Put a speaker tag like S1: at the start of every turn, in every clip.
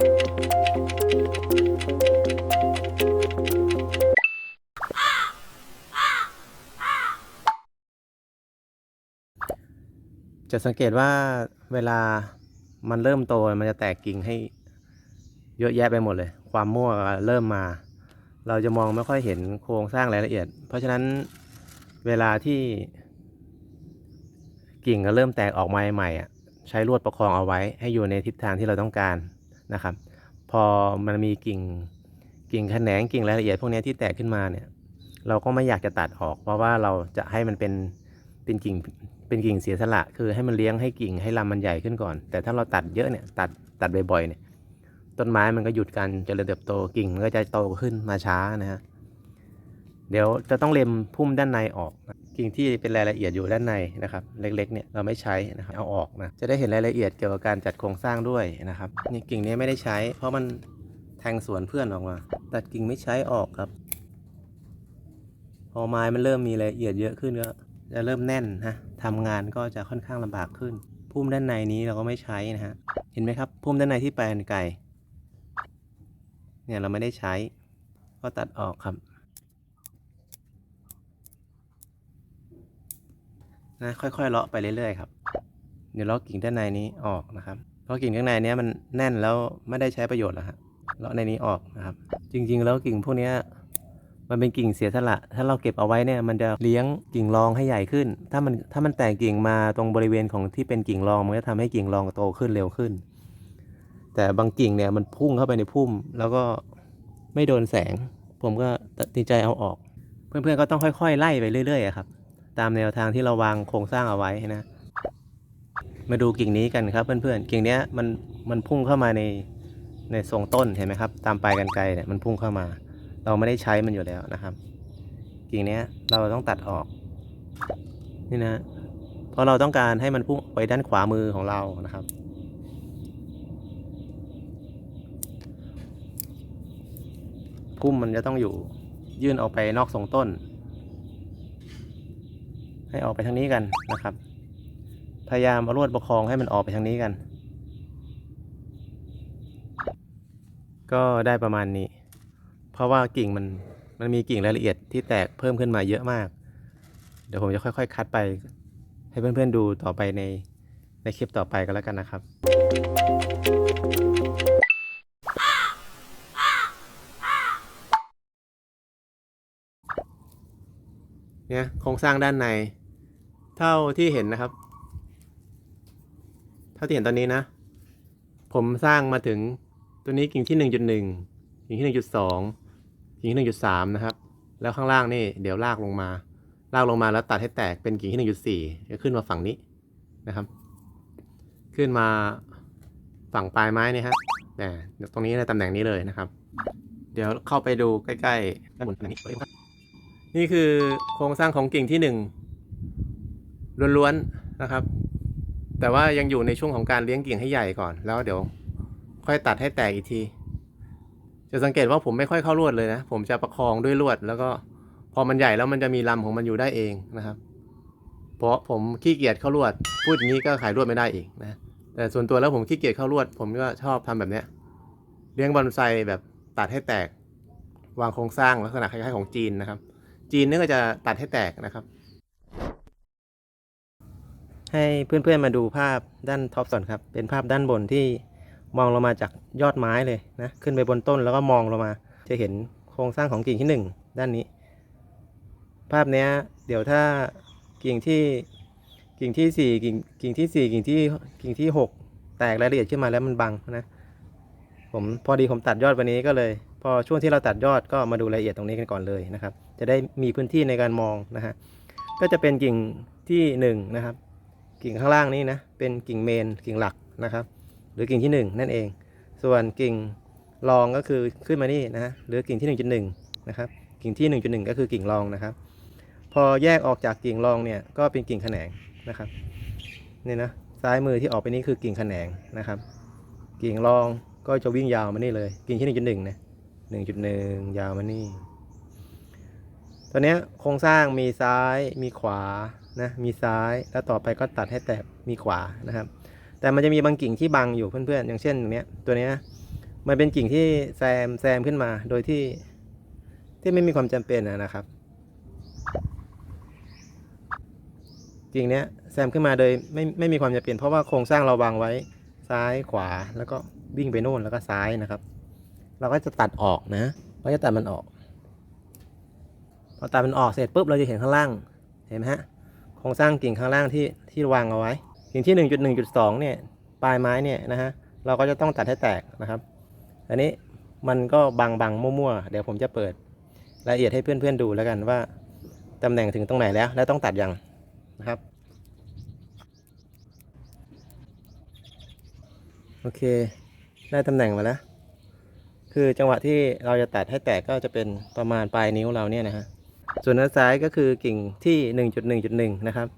S1: จะสังเกตว่าเวลามันเริ่มโตมันจะแตกกิ่งให้เยอะแยะไปหมดเลย ความมั่วเริ่มมา เราจะมองไม่ค่อยเห็นโครงสร้างรายละเอียด เพราะฉะนั้นเวลาที่กิ่งก็เริ่มแตกออกมาใหม่ใช้ลวดประคองเอาไว้ให้อยู่ในทิศทางที่เราต้องการ นะครับ พอมันมีกิ่งกิ่งแขนงกิ่งรายละเอียดพวกนี้ที่แตกขึ้นมาเนี่ย เราก็ไม่อยากจะตัดออก เพราะว่าเราจะให้มันเป็นเป็นกิ่งเป็นกิ่งเสียสละ คือให้มันเลี้ยงให้กิ่งให้ลำมันใหญ่ขึ้นก่อน แต่ถ้าเราตัดเยอะเนี่ยตัดตัดบ่อยๆเนี่ยต้นไม้มันก็หยุดการเจริญเติบโตกิ่งมันก็จะโตขึ้นมาช้านะฮะ เดี๋ยวจะต้องเล็มพุ่มด้านในออกกิ่งที่เป็นรายละเอียดอยู่ด้านในนะครับ เล็กๆเนี่ยเราไม่ใช้นะครับเอาออกนะจะได้เห็นรายละเอียดเกี่ยวกับการจัดโครงสร้างด้วยนะครับนี่กิ่งนี้ไม่ได้ใช้ เพราะมันแทงสวนเพื่อนออกมา ตัดกิ่งไม่ใช้ออกครับพอไม้มันเริ่มมีรายละเอียดเยอะขึ้นก็จะเริ่มแน่นนะทำงานก็จะค่อนข้างลำบากขึ้น พุ่มด้านในนี้เราก็ไม่ใช้นะฮะเห็นไหมครับ พุ่มด้านในที่แปลนไก่เนี่ยเราไม่ได้ใช้ ก็ตัดออกครับ นะค่อยๆเลาะไปเรื่อยๆครับเดี๋ยวเลาะกิ่งด้านในนี้ออกนะครับ เพราะกิ่งข้างในนี้มันแน่นแล้วไม่ได้ใช้ประโยชน์แล้วฮะเลาะในนี้ออกนะครับ จริง ๆ แล้วกิ่งพวกนี้มันเป็นกิ่งเสียสละ ถ้าเราเก็บเอาไว้เนี่ยมันจะเลี้ยงกิ่งรองให้ใหญ่ขึ้น ถ้ามันถ้ามันแตกกิ่งมาตรงบริเวณของที่เป็นกิ่งรองมันก็ทำให้กิ่งรองโตขึ้นเร็วขึ้น แต่บางกิ่งเนี่ยมันพุ่งเข้าไปในพุ่ม แล้วก็ไม่โดนแสง ผมก็ตัดสินใจเอาออก เพื่อนๆก็ต้องค่อย ๆ ไล่ไปเรื่อยๆครับ ตามแนวทางที่เราวางโครงสร้างเอาไว้นะ มาดูกิ่งนี้กันครับเพื่อนๆ กิ่งนี้มันมันพุ่งเข้ามาในในทรงต้นเห็นไหมครับ ตามปลายกันไกรเนี่ยมันพุ่งเข้ามา เราไม่ได้ใช้มันอยู่แล้วนะครับ กิ่งนี้เราต้องตัดออกนี่นะเพราะเราต้องการให้มันพุ่งไปด้านขวามือของเรานะครับพุ่มมันจะต้องอยู่ยื่นออกไปนอกทรงต้น ให้ออกไปทางนี้กันนะครับ พยายามเอาลวดประคองให้มันออกไปทางนี้กัน ก็ได้ประมาณนี้ เพราะว่ากิ่งมันมันมีกิ่งรายละเอียดที่แตกเพิ่มขึ้นมาเยอะมาก เดี๋ยวผมจะค่อย ๆ คัดไปให้เพื่อนๆดูต่อไปในในคลิปต่อไปกันแล้วกันนะครับ เนี่ยโครงสร้างด้านใน เท่าที่เห็นนะครับ เท่าที่เห็นตอนนี้นะ ผมสร้างมาถึงตัวนี้กิ่งที่หนึ่งจุดหนึ่งกิ่งที่หนึ่งจุดสองกิ่งที่หนึ่งจุดสามนะครับ แล้วข้างล่างนี่เดี๋ยวลากลงมา ลากลงมาแล้วตัดให้แตกเป็นกิ่งที่หนึ่งจุดสี่จะขึ้นมาฝั่งนี้นะครับ ขึ้นมาฝั่งปลายไม้นี่ฮะแต่ตรงนี้ในตำแหน่งนี้เลยนะครับ เดี๋ยวเข้าไปดูใกล้ๆด้านบนตำแหน่งนี้นี่คือโครงสร้างของกิ่งที่หนึ่ง ล้วนๆนะครับ แต่ว่ายังอยู่ในช่วงของการเลี้ยงกิ่งให้ใหญ่ก่อน แล้วเดี๋ยวค่อยตัดให้แตกอีกที จะสังเกตว่าผมไม่ค่อยเข้าลวดเลยนะ ผมจะประคองด้วยลวด แล้วก็พอมันใหญ่แล้วมันจะมีลำของมันอยู่ได้เองนะครับ เพราะผมขี้เกียจเข้าลวด พูดอย่างนี้ก็ขายลวดไม่ได้อีกนะ แต่ส่วนตัวแล้วผมขี้เกียจเข้าลวด ผมก็ชอบทำแบบเนี้ยเลี้ยงบอนไซแบบตัดให้แตก วางโครงสร้างลักษณะคล้ายๆของจีนนะครับ จีนนี่ก็จะตัดให้แตกนะครับ ให้เพื่อนๆมาดูภาพด้านท็อปก่อนครับ เป็นภาพด้านบนที่มองลงมาจากยอดไม้เลยนะ ขึ้นไปบนต้นแล้วก็มองลงมา จะเห็นโครงสร้างของกิ่งที่หนึ่งด้านนี้ ภาพนี้เดี๋ยวถ้ากิ่งที่กิ่งที่สี่กิ่งกิ่งที่สี่กิ่งที่กิ่งที่หกแตกรายละเอียดขึ้นมาแล้วมันบังนะ ผมพอดีผมตัดยอดวันนี้ก็เลย พอช่วงที่เราตัดยอดก็มาดูรายละเอียดตรงนี้กันก่อนเลยนะครับ จะได้มีพื้นที่ในการมองนะฮะก็จะเป็นกิ่งที่หนึ่งนะครับ กิ่งข้างล่างนี้นะเป็นกิ่งเมนกิ่งหลักนะครับ หรือกิ่งที่หนึ่งนั่นเอง ส่วนกิ่งรองก็คือขึ้นมานี่นะฮะหรือกิ่งที่หนึ่งจุดหนึ่งนะครับ กิ่งที่หนึ่งจุดหนึ่งก็คือกิ่งรองนะครับ พอแยกออกจากกิ่งรองเนี่ยก็เป็นกิ่งแขนงนะครับนี่นะซ้ายมือที่ออกไปนี้คือกิ่งแขนงนะครับ กิ่งรองก็จะวิ่งยาวมานี่เลย กิ่งที่หนึ่งจุดหนึ่งนะหนึ่งจุดหนึ่งยาวมานี่ตอนเนี้ยโครงสร้างมีซ้ายมีขวา นะมีซ้ายแล้วต่อไปก็ตัดให้แตกมีขวานะครับ แต่มันจะมีบางกิ่งที่บังอยู่เพื่อนๆ อย่างเช่นตรงนี้ตัวนี้มันเป็นกิ่งที่แซมแซมขึ้นมาโดยที่ที่ไม่มีความจำเป็นนะครับกิ่งเนี้ยแซมขึ้นมาโดยไม่ไม่มีความจำเป็น เพราะว่าโครงสร้างเราวางไว้ซ้ายขวาแล้วก็วิ่งไปโน่นแล้วก็ซ้ายนะครับ เราก็จะตัดออกนะเราจะตัดมันออกพอตัดมันออกเสร็จปุ๊บเราจะเห็นข้างล่างเห็นไหมฮะ โครงสร้างกิ่งข้างล่างที่ที่วางเอาไว้ กิ่งที่ 1.1.2 เนี่ยปลายไม้เนี่ยนะฮะเราก็จะต้องตัดให้แตกนะครับ อันนี้มันก็บางบางมั่วๆ เดี๋ยวผมจะเปิดรายละเอียดให้เพื่อนๆดูแล้วกันว่าตำแหน่งถึงตรงไหนแล้ว และต้องตัดยังนะครับ โอเค ได้ตำแหน่งมาแล้ว คือจังหวะที่เราจะตัดให้แตกก็จะเป็นประมาณปลายนิ้วเราเนี่ยนะฮะ ส่วนด้านซ้ายก็คือกิ่งที่ 1.1.1 นะครับ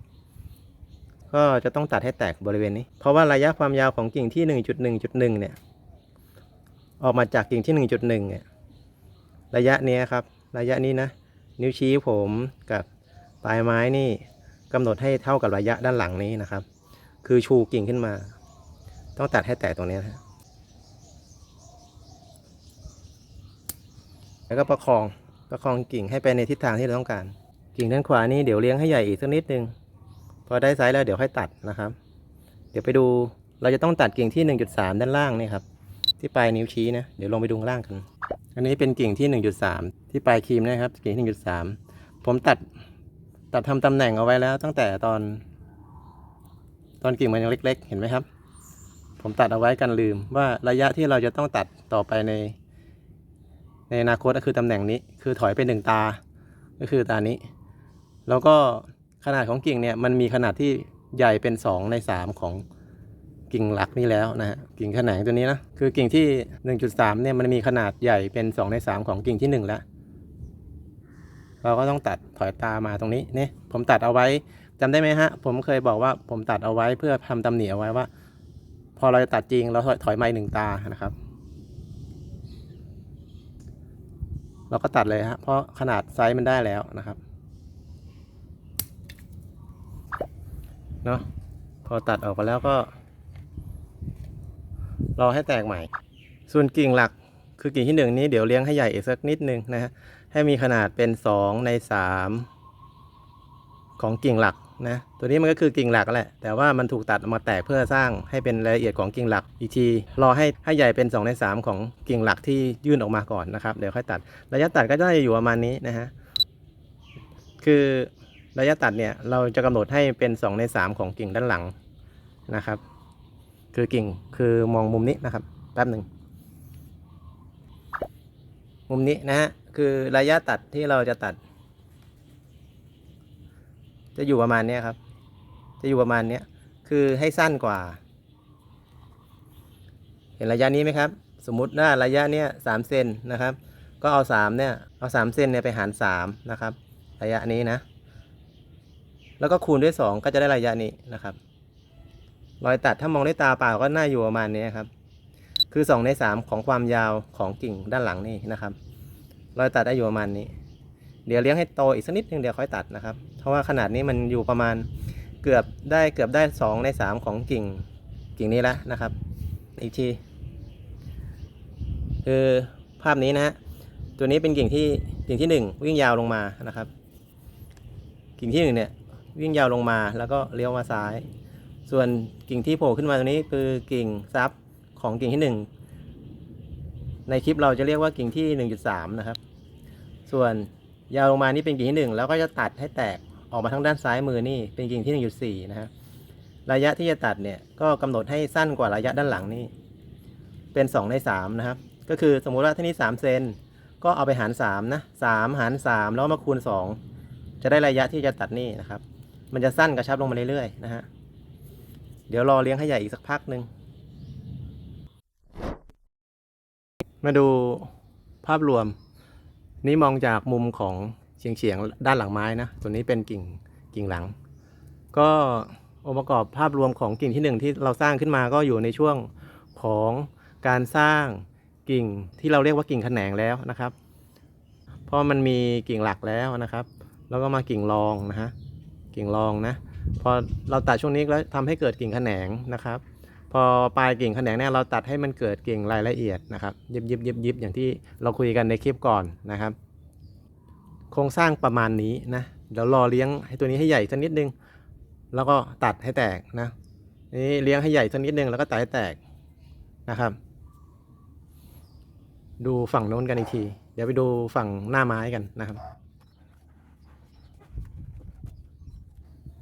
S1: ก็จะต้องตัดให้แตกบริเวณนี้ เพราะว่าระยะความยาวของกิ่งที่ 1.1.1 เนี่ย ออกมาจากกิ่งที่ 1.1 เนี่ย ระยะนี้ครับ ระยะนี้นะ นิ้วชี้ผมกับปลายไม้นี่กำหนดให้เท่ากับระยะด้านหลังนี้นะครับ คือชูกิ่งขึ้นมา ต้องตัดให้แตกตรงนี้นะแล้วก็ประคอง ประคองกิ่งให้ไปในทิศทางที่เราต้องการ กิ่งด้านขวานี่เดี๋ยวเลี้ยงให้ใหญ่อีกสักนิดนึงพอได้ไซส์แล้วเดี๋ยวค่อยตัดนะครับ เดี๋ยวไปดูเราจะต้องตัดกิ่งที่ 1.3 ด้านล่างนี่ครับที่ปลายนิ้วชี้นะเดี๋ยวลงไปดูข้างล่างกัน อันนี้เป็นกิ่งที่ 1.3 ที่ปลายครีมนะครับ กิ่งที่1.3 ผมตัดตัดทำตำแหน่งเอาไว้แล้ว ตั้งแต่ตอน ตอนกิ่งมันยังเล็ก ๆ เห็นไหมครับ ผมตัดเอาไว้กันลืมว่าระยะที่เราจะต้องตัดต่อไปใน ในอนาคตก็คือตำแหน่งนี้คือถอยไปหนึ่งตา ก็คือตานี้ แล้วก็ขนาดของกิ่งเนี่ยมันมีขนาดที่ใหญ่เป็น 2 ใน 3 ของกิ่งหลักนี่แล้วนะฮะกิ่งแขนงตัวนี้นะคือกิ่งที่ 1.3เนี่ยมันมีขนาดใหญ่เป็น 2 ใน 3 ของกิ่งที่ 1 แล้ว เราก็ต้องตัดถอยตามาตรงนี้เนี่ยผมตัดเอาไว้จำได้ไหมฮะ ผมเคยบอกว่าผมตัดเอาไว้เพื่อทำตำหนิเอาไว้ว่า พอเราจะตัดจริงเราถอยถอยมาหนึ่งตานะครับ เราก็ตัดเลยฮะเพราะขนาดไซส์มันได้แล้วนะครับเนาะพอตัดออกไปแล้วก็ รอให้แตกใหม่ ส่วนกิ่งหลักคือกิ่งที่หนึ่งนี้เดี๋ยวเลี้ยงให้ใหญ่อีกสักนิดนึงนะฮะให้มีขนาดเป็นสองในสามของกิ่งหลัก นะตัวนี้มันก็คือกิ่งหลักแหละ แต่ว่ามันถูกตัดออกมาแตกเพื่อสร้างให้เป็นรายละเอียดของกิ่งหลักอีกทีรอให้ให้ใหญ่เป็น 2 ใน 3 ของกิ่งหลักที่ยื่นออกมาก่อนนะครับเดี๋ยวค่อยตัด ระยะตัดก็จะอยู่ประมาณนี้นะฮะคือระยะตัดเนี่ยเราจะกำหนดให้เป็น 2 ใน 3 ของกิ่งด้านหลังนะครับ คือกิ่งคือมองมุมนี้นะครับแป๊บหนึ่งมุมนี้นะฮะคือระยะตัดที่เราจะตัด จะอยู่ประมาณเนี้ยครับ จะอยู่ประมาณเนี้ยคือให้สั้นกว่า เห็นระยะนี้ไหมครับ สมมุติว่าระยะเนี้ยสามเซนนะครับ ก็เอาสามเนี่ยเอาสามเซนเนี่ยไปหารสามนะครับ ระยะนี้นะ แล้วก็คูณด้วยสองก็จะได้ระยะนี้นะครับ รอยตัดถ้ามองด้วยตาเปล่าก็น่าอยู่ประมาณนี้ครับ คือสองในสามของความยาวของกิ่งด้านหลังนี่นะครับ รอยตัดได้อยู่ประมาณนี้ เดี๋ยวเลี้ยงให้โตอีกสักนิดนึงเดี๋ยวค่อยตัดนะครับ เพราะว่าขนาดนี้มันอยู่ประมาณเกือบได้เกือบได้สองในสามของกิ่งกิ่งนี้แล้วนะครับ อีกที คือภาพนี้นะฮะตัวนี้เป็นกิ่งที่กิ่งที่หนึ่งวิ่งยาวลงมานะครับ กิ่งที่หนึ่งเนี่ยวิ่งยาวลงมาแล้วก็เลี้ยวมาซ้าย ส่วนกิ่งที่โผล่ขึ้นมาตรงนี้คือกิ่งซับของกิ่งที่หนึ่งในคลิปเราจะเรียกว่ากิ่งที่ 1.3 นะครับ ส่วนยาวลงมานี่เป็นกิ่งที่ 1 แล้วก็จะตัดให้แตก ออกมาทางด้านซ้ายมือนี่เป็นกิ่งที่ 1.4 นะฮะระยะที่จะตัดเนี่ยก็กำหนดให้สั้นกว่าระยะด้านหลังนี่เป็น 2 ใน 3 นะครับ ก็คือสมมุติว่าที่นี่3เซนก็เอาไปหาร3นะ3หาร 3 แล้วมาคูณ 2 จะได้ระยะที่จะตัดนี่นะครับ มันจะสั้นกระชับลงมาเรื่อยๆนะฮะเดี๋ยวรอเลี้ยงให้ใหญ่อีกสักพักหนึ่งมาดูภาพรวม นี่มองจากมุมของ เฉียงเฉียงๆด้านหลังไม้นะตัวนี้เป็นกิ่งกิ่งหลัง ก็องค์ประกอบภาพรวมของกิ่งที่หนึ่งที่เราสร้างขึ้นมาก็อยู่ในช่วงของการสร้างกิ่งที่เราเรียกว่ากิ่งแขนงแล้วนะครับเพราะมันมีกิ่งหลักแล้วนะครับ แล้วก็มากิ่งรองนะฮะกิ่งรองนะพอเราตัดช่วงนี้แล้วทำให้เกิดกิ่งแขนงนะครับ พอปลายกิ่งแขนงเนี่ยเราตัดให้มันเกิดกิ่งรายละเอียดนะครับยิบยิบยิบยิบอย่างที่เราคุยกันในคลิปก่อนนะครับ รงสร้างประมาณนี้นะเดี๋ยวรอเลี้ยงให้ตัวนี้ให้ใหญ่สักนิดนึง แล้วก็ตัดให้แตกนะนี่เลี้ยงให้ใหญ่สักนิดนึงแล้วก็ตัดให้แตกนะครับ ดูฝั่งโน้นกันอีกที เดี๋ยวไปดูฝั่งหน้าไม้กันนะครับ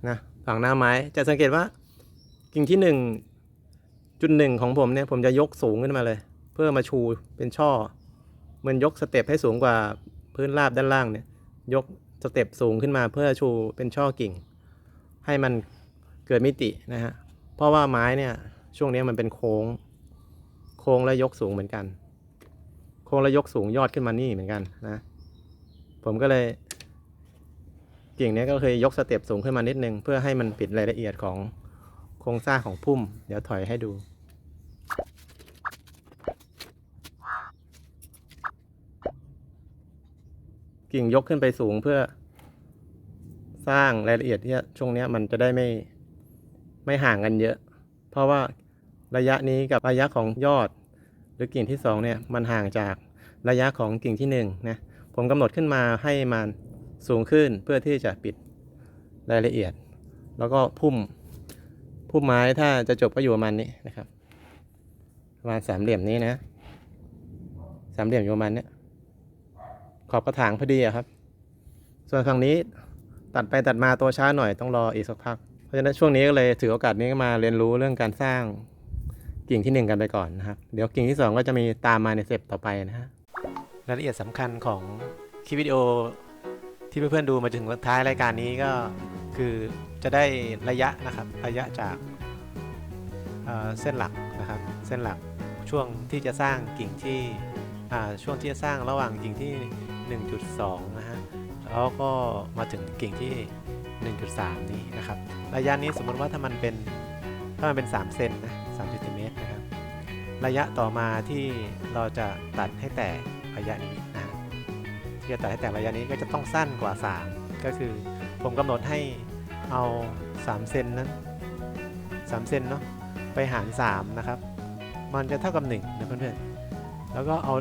S1: นะฝั่งหน้าไม้จะสังเกตว่ากิ่งที่หนึ่งจุดหนึ่งของผมเนี่ยผมจะยกสูงขึ้นมาเลย เพื่อมาชูเป็นช่อ มันยกสเต็ปให้สูงกว่าพื้นราบด้านล่างเนี่ย ยกสเต็ปสูงขึ้นมาเพื่อชูเป็นช่อกิ่ง ให้มันเกิดมิตินะฮะ เพราะว่าไม้เนี่ยช่วงนี้มันเป็นโค้ง โค้งและยกสูงเหมือนกัน โค้งและยกสูงยอดขึ้นมานี่เหมือนกันนะ ผมก็เลยกิ่งนี้ก็เคยยกสเต็ปสูงขึ้นมานิดนึง เพื่อให้มันปิดรายละเอียดของโครงสร้างของพุ่ม เดี๋ยวถอยให้ดู กิ่งยกขึ้นไปสูงเพื่อสร้างรายละเอียดที่ช่วงนี้มันจะได้ไม่ไม่ห่างกันเยอะ เพราะว่าระยะนี้กับระยะของยอด หรือกิ่งที่สองเนี่ยมันห่างจากระยะของกิ่งที่หนึ่งนะผมกำหนดขึ้นมาให้มันสูงขึ้นเพื่อที่จะปิดรายละเอียด แล้วก็พุ่มพุ่มไม้ถ้าจะจบก็อยู่ประมาณนี้นะครับประมาณสามเหลี่ยมนี้นะสามเหลี่ยมอยู่ประมาณเนี้ย ขอบกระถางพอดีอะครับ ส่วนฝั่งนี้ตัดไปตัดมาตัวช้าหน่อยต้องรออีกสักพัก เพราะฉะนั้นช่วงนี้ก็เลยถือโอกาสนี้มาเรียนรู้เรื่องการสร้างกิ่งที่หนึ่งกันไปก่อนนะครับ เดี๋ยวกิ่งที่สองก็จะมีตามมาในเต็ปต่อไปนะฮะรายละเอียดสำคัญของคลิปวิดีโอที่เพื่อนๆดูมาถึงท้ายรายการนี้ก็คือจะได้ระยะนะครับระยะจากเเส้นหลักนะครับเส้นหลักช่วงที่จะสร้างกิ่งที่ช่วงที่จะสร้างระหว่างกิ่งที่ 1.2 นะฮะ แล้วก็มาถึงกิ่งที่ 1.3 นี้นะครับ ระยะนี้สมมติว่าถ้ามันเป็นถ้ามันเป็น 3 เซนนะ3เซนติเมตรนะครับ ระยะต่อมาที่เราจะตัดให้แตกระยะนี้นะที่จะตัดให้แตกระยะนี้ก็จะต้องสั้นกว่า 3 ก็คือผมกำหนดให้เอา3เซนนั้น3เซนเนาะไปหาร 3 นะครับ มันจะเท่ากับ1นะเพื่อนๆแล้วก็เอา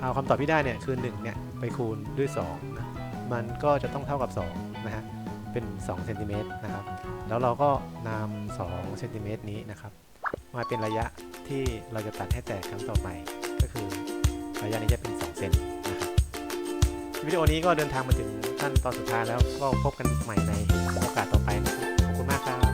S1: เอาคำตอบที่ได้เนี่ยคือ1เนี่ยไปคูณด้วย2นะมันก็จะต้องเท่ากับ2นะฮะเป็น2เซนติเมตรนะครับแล้วเราก็นำ2เซนติเมตรนี้นะครับมาเป็นระยะที่เราจะตัดให้แตกครั้งต่อไปก็คือระยะนี้จะเป็น2เซนนะครับวิดีโอนี้ก็เดินทางมาถึงขั้นตอนสุดท้ายแล้วก็พบกันใหม่ในโอกาสต่อไปนะครับขอบคุณมากครับ